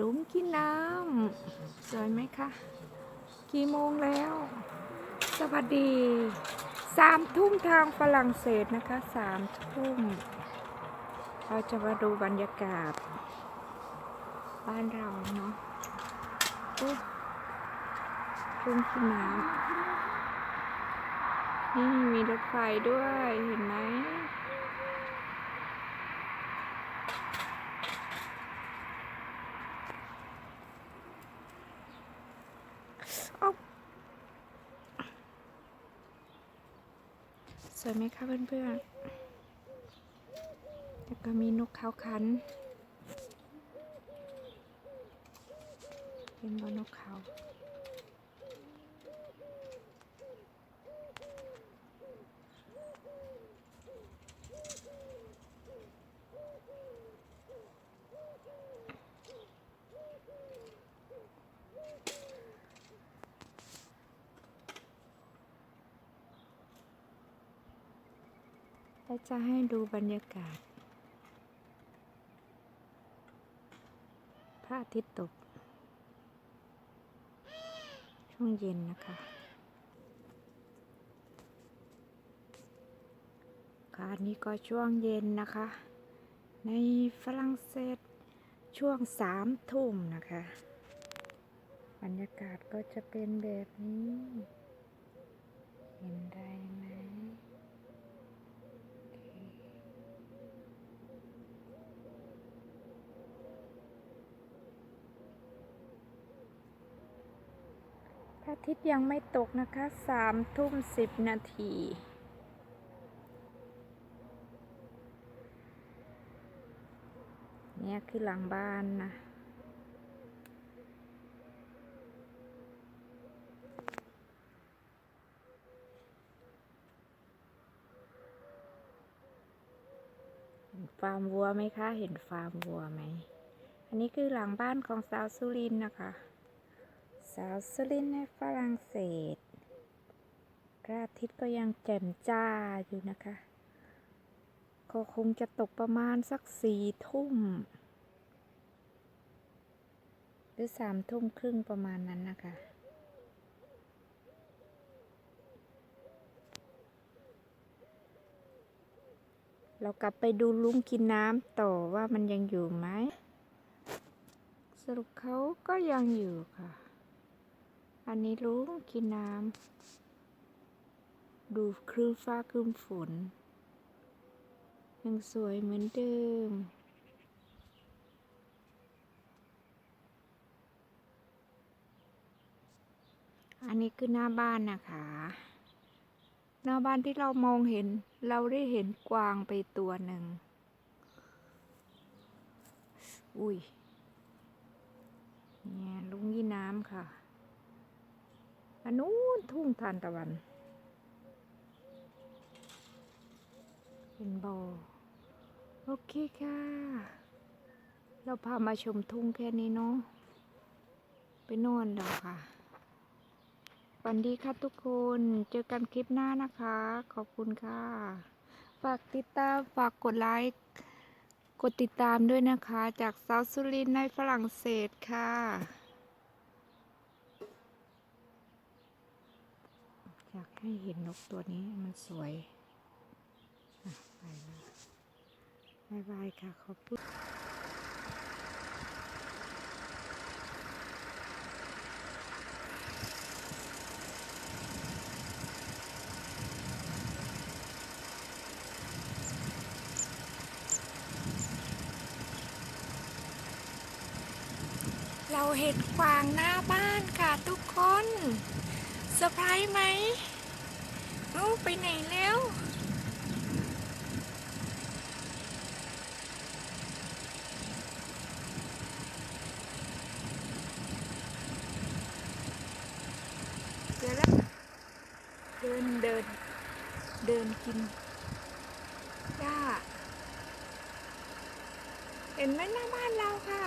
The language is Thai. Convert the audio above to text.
รุ้งกินน้ำสวยไหมคะ กี่โมงแล้ว สวัสดีสามทุ่มทางฝรั่งเศสนะคะสามทุ่ม เราจะมาดูบรรยากาศ บ้านเราเนาะรุ้งกินน้ำนี่มีรถไฟด้วยเห็นไหม สวยไหมคะเพื่อนๆแล้วก็มีนกเขาคัน เป็นบนกเขา และจะให้ดูบรรยากาศ พระอาทิตย์ตก ช่วงเย็นนะคะ ค่ะนนี้ก็ช่วงเย็นนะคะ ในฝรั่งเศสช่วงสามทุ่มนะคะ บรรยากาศก็จะเป็นแบบนี้ เห็นได้ไหม พ ระอาทิตย์ยังไม่ตกนะคะสามทุ่มสิบนาทีเนี่ยคือหลังบ้านนะฟาร์มวัวไหมคะ เห็นฟาร์มวัวไหม อันนี้คือหลังบ้านของสาวสุรินนะคะ สาวสลินในฝรั่งเศสพระอาทิตย์ก็ยังแจ่มจ้าอยู่นะคะ ก็คงจะตกประมาณสักสี่ทุ่ม หรือสามทุ่มครึ่งประมาณนั้นนะคะเรากลับไปดูลุงกินน้ำต่อว่ามันยังอยู่ไหม สรุปเขาก็ยังอยู่ค่ะ อันนี้ลุงกินน้ำ ดูคลื่นฟ้าคลื่นฝน ยังสวยเหมือนเดิม อันนี้คือหน้าบ้านนะคะ หน้าบ้านที่เรามองเห็น เราได้เห็นกวางไปตัวหนึ่ง อุ้ย เนี่ยลุงยี่น้ำค่ะ อันนู้นทุ่งทานตะวัน เป็นบอ่อโอเคค่ะ เราพามาชมทุ่งแค่นี้เนาะไปนอนแล้วค่ะวันดีค่ะทุกคน เจอกันคลิปหน้านะคะ ขอบคุณค่ะ ฝากติดตาม ฝากกดไลค์ กดติดตามด้วยนะคะ จากซาสุรินในฝรั่งเศสค่ะ อยากให้เห็นนกตัวนี้มันสวยไปแล้วบายบายค่ะ ขอบคุณเราเห็นกวางหน้าบ้านค่ะทุกคนเซอร์ไพรส์ไหมลูกไปไหนแล้วเดี๋ยวแล้วเดินเดิน เดินกินหญ้าเห็นไหมหน้าบ้านเราค่ะ